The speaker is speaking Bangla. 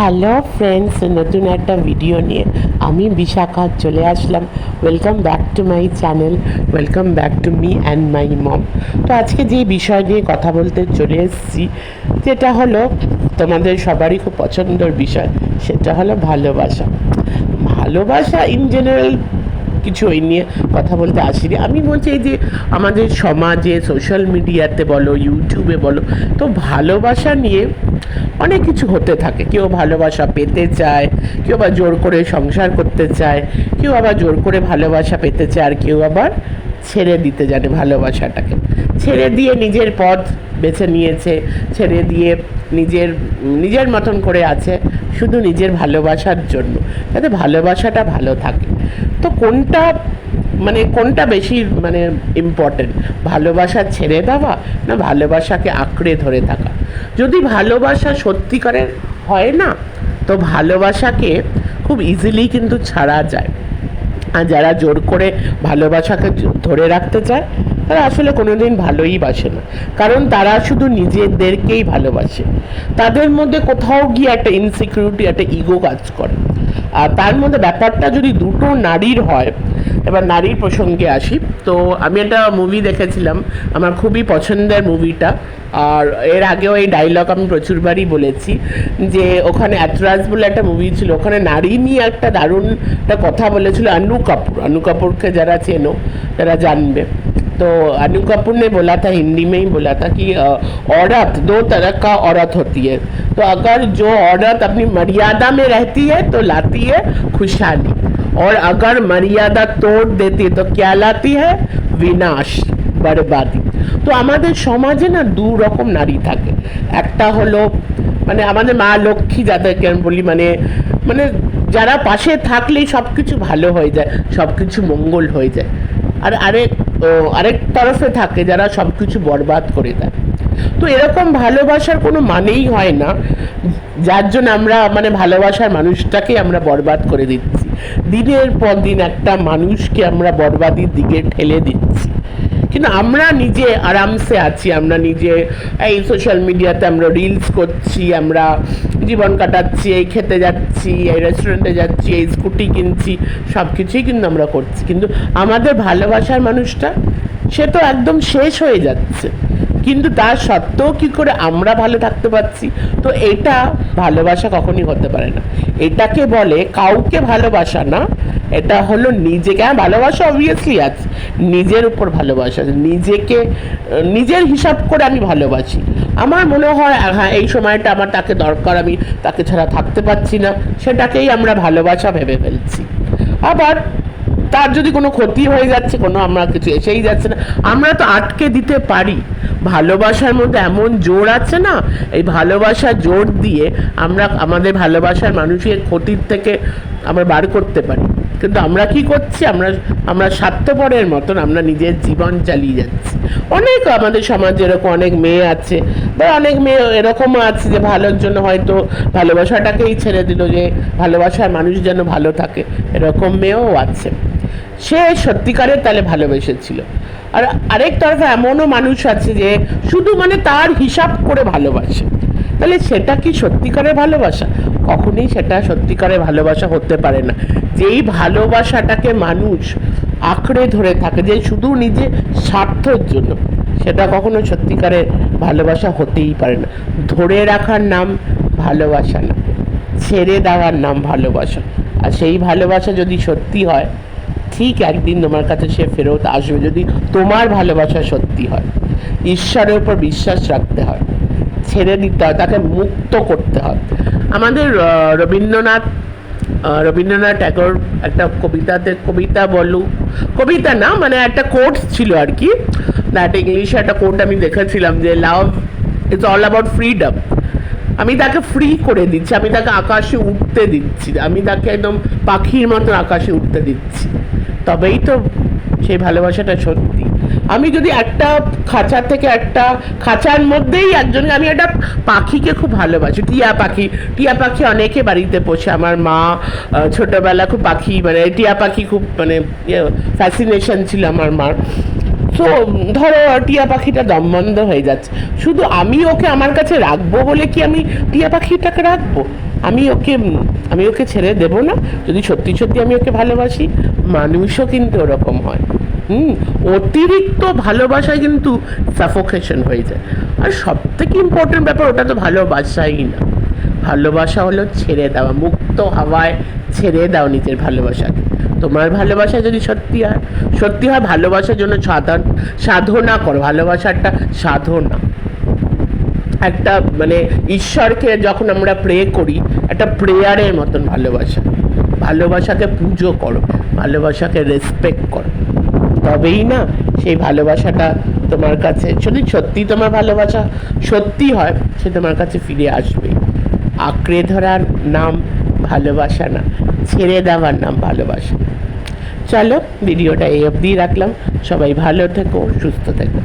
হ্যালো ফ্রেন্ডস নতুন একটা ভিডিও নিয়ে আমি বিশাখা চলে আসলাম। Welcome back to my channel welcome back to me and my mom তো আজকে যে বিষয় নিয়ে কথা বলতে চলে এসেছি, যেটা হলো তোমাদের সবারই খুব পছন্দের বিষয়, সেটা হলো ভালোবাসা। ভালোবাসা ইন জেনারেল কিছু ওই নিয়ে কথা বলতে আসিনি। আমি বলছি এই যে আমাদের সমাজে সোশ্যাল মিডিয়াতে বলো ইউটিউবে বলো, তো ভালোবাসা নিয়ে অনেক কিছু হতে থাকে। কেউ ভালোবাসা পেতে চায়, কেউ আবার জোর করে সংসার করতে চায়, কেউ আবার জোর করে ভালোবাসা পেতে চায়, আর কেউ আবার ছেড়ে দিতে জানে ভালোবাসাটাকে। ছেড়ে দিয়ে নিজের পথ বেছে নিয়েছে, ছেড়ে দিয়ে নিজের নিজের মতন করে আছে, শুধু নিজের ভালোবাসার জন্য। যাতে ভালোবাসাটা ভালো থাকে। তো কোনটা মানে কোনটা বেশি মানে ইম্পর্টেন্ট ভালোবাসা ছেড়ে দেওয়া না ভালোবাসাকে আঁকড়ে ধরে থাকা? যদি ভালোবাসা সত্যিকারের হয় না, তো ভালোবাসাকে খুব ইজিলি কিন্তু ছাড়া যায়। আর যারা জোর করে ভালোবাসাকে ধরে রাখতে চায়, তারা আসলে কোনোদিন ভালোই বাসে না। কারণ তারা শুধু নিজেদেরকেই ভালোবাসে। তাদের মধ্যে কোথাও গিয়ে একটা ইনসিকিউরিটি একটা ইগো কাজ করে। তার মধ্যে ব্যাপারটা যদি দুটো নারীর হয়, এবার নারীর প্রসঙ্গে আসি। তো আমি একটা মুভি দেখেছিলাম, আমার খুবই পছন্দের মুভিটা আর এর আগেও এই ডায়লগ আমি প্রচুরবারই বলেছি যে ওখানে অ্যাথরাজ বলে একটা মুভি ছিল, ওখানে নারী নিয়ে একটা দারুণ একটা কথা বলেছিল আনু কাপুর। আনু কাপুরকে যারা চেনো, তারা জানবে। तो अनु कपूर ने बोला था हिंदी में ही बोला था कि अ, औरत दो तरह का औरत होती है तो अगर जो औरत अपनी मर्यादा में रहती है तो लाती है खुशहाली और अगर मर्यादा तोड़ देती है तो क्या लाती है विनाश बर्बादी তো আমাদের সমাজে না দু রকম নারী থাকে একটা হলো মানে আমাদের মা লক্ষ্মী যাদেরকে আমি বলি মানে মানে যারা পাশে থাকলেই সব কিছু ভালো হয়ে যায় সব কিছু মঙ্গল হয়ে যায় আর আরেক ও, আরেক তরফে থাকে যারা সব কিছু বরবাদ করে দেয় তো এরকম ভালোবাসার কোনো মানেই হয় না, যার জন্য আমরা মানে ভালোবাসার মানুষটাকে আমরা বরবাদ করে দিচ্ছি। দিনের পর দিন একটা মানুষকে আমরা বরবাদির দিকে ঠেলে দিচ্ছি। কিন্তু আমরা নিজে আরামসে আছি, আমরা নিজে, এই সোশ্যাল মিডিয়াতে আমরা রিলস করছি, আমরা জীবন কাটাচ্ছি, এই খেতে যাচ্ছি, এই রেস্টুরেন্টে যাচ্ছি, এই স্কুটি কিনছি সব কিছুই কিন্তু আমরা করছি। কিন্তু আমাদের ভালোবাসার মানুষটা, সে তো একদম শেষ হয়ে যাচ্ছে। কিন্তু তার সত্ত্বেও কি করে আমরা ভালো থাকতে পারছি? তো এটা ভালোবাসা কখনই হতে পারে না। এটাকে বলে কাউকে ভালোবাসা না এটা হলো নিজেকে হ্যাঁ ভালোবাসা অবভিয়াসলি আছে নিজের উপর ভালোবাসা। নিজেকে নিজের হিসাব করে আমি ভালোবাসি আমার মনে হয় হ্যাঁ এই সময়টা আমার তাকে দরকার, আমি তাকে ছাড়া থাকতে পারছি না, সেটাকেই আমরা ভালোবাসা ভেবে ফেলছি আবার তার যদি কোনো ক্ষতি হয়ে যাচ্ছে, কোনো আমরা কিছু এসেই যাচ্ছে না, আমরা তো আটকে দিতে পারি ভালোবাসার মধ্যে এমন জোর আছে না? এই ভালোবাসা জোর দিয়ে আমরা আমাদের ভালোবাসার মানুষের ক্ষতির থেকে আমরা বার করতে পারি। কিন্তু আমরা কি করছি? আমরা আমরা স্বার্থপরের মতন আমরা নিজের জীবন চালিয়ে যাচ্ছি। অনেক আমাদের সমাজে এরকম অনেক মেয়ে আছে, বা অনেক মেয়ে এরকমও আছে যে ভালোর জন্য হয়তো ভালোবাসাটাকেই ছেড়ে দিল যে ভালোবাসার মানুষ যেন ভালো থাকে। এরকম মেয়েও আছে। সে সত্যিকারের তাহলে ভালোবেসেছিল। আর আরেক তরফে এমনও মানুষ আছে যে শুধু মানে তার হিসাব করে ভালোবাসে। তাহলে সেটা কি সত্যিকারের ভালোবাসা? কখনোই সেটা সত্যিকারের ভালোবাসা হতে পারে না। যেই ভালোবাসাটাকে মানুষ আঁকড়ে ধরে থাকে, যে শুধু নিজে স্বার্থর জন্য, সেটা কখনো সত্যিকারের ভালোবাসা হতেই পারে না। ধরে রাখার নাম ভালোবাসা না, ছেড়ে দেওয়ার নাম ভালোবাসা। আর সেই ভালোবাসা যদি সত্যি হয় ঠিক একদিন তোমার কাছে সে ফেরত আসবে যদি তোমার ভালোবাসা সত্যি হয়। ঈশ্বরের উপর বিশ্বাস রাখতে হয়। ছেড়ে দিতে হয়, তাকে মুক্ত করতে হয়। আমাদের রবীন্দ্রনাথ রবীন্দ্রনাথ ট্যাগোর একটা কবিতাতে, কবিতা বলু, কবিতা না মানে একটা কোট ছিল আর কি। একটা ইংলিশে একটা কোট আমি দেখেছিলাম যে love it's all about freedom আমি তাকে ফ্রি করে দিচ্ছি, আমি তাকে আকাশে উঠতে দিচ্ছি, আমি তাকে একদম পাখির মতো আকাশে উঠতে দিচ্ছি। তবেই তো সেই ভালোবাসাটা সত্যি। আমি যদি একটা খাঁচা থেকে একটা খাঁচার মধ্যেই একজনকে, আমি একটা পাখিকে খুব ভালোবাসি। টিয়া পাখি। টিয়া পাখি অনেকে বাড়িতে পোষে। আমার মা ছোটোবেলা খুব পাখি মানে টিয়া পাখি খুব মানে ফ্যাসিনেশন ছিল আমার মার। তো ধরো, টিয়া পাখিটা দম বন্ধ হয়ে যাচ্ছে। শুধু আমি ওকে আমার কাছে রাখব বলে কি আমি টিয়া পাখিটাকে রাখব? আমি ওকে আমি ওকে ছেড়ে দেব না? যদি সত্যি সত্যি আমি ওকে ভালোবাসি, মানুষও কিন্তু ওরকম হয়। হুম, অতিরিক্ত ভালোবাসায় কিন্তু সাফোকেশন হয়ে যায়। আর সব থেকে ইম্পর্টেন্ট ব্যাপার, ওটা তো ভালোবাসাই না। ভালোবাসা হলো ছেড়ে দেওয়া, মুক্ত হাওয়ায় ছেড়ে দাও নিজের ভালোবাসাকে। তোমার ভালোবাসা যদি সত্যি হয় সত্যি হয়, ভালোবাসার জন্য সাধন, সাধনা করো ভালোবাসাটা সাধনা। একটা মানে ঈশ্বরকে যখন আমরা প্রে করি, একটা প্রেয়ারের মতন ভালোবাসা। ভালোবাসাকে পুজো করো, ভালোবাসাকে রেসপেক্ট করো। তবেই না সেই ভালোবাসাটা তোমার কাছে, যদি সত্যি তোমার ভালোবাসা সত্যি হয়, সে তোমার কাছে ফিরে আসবে। আঁকড়ে ধরার নাম ভালোবাসা না। ছেড়ে দেওয়ার নাম ভালোবাসা। চলো ভিডিওটা এই অবধি রাখলাম। সবাই ভালো থেকো সুস্থ থেকো।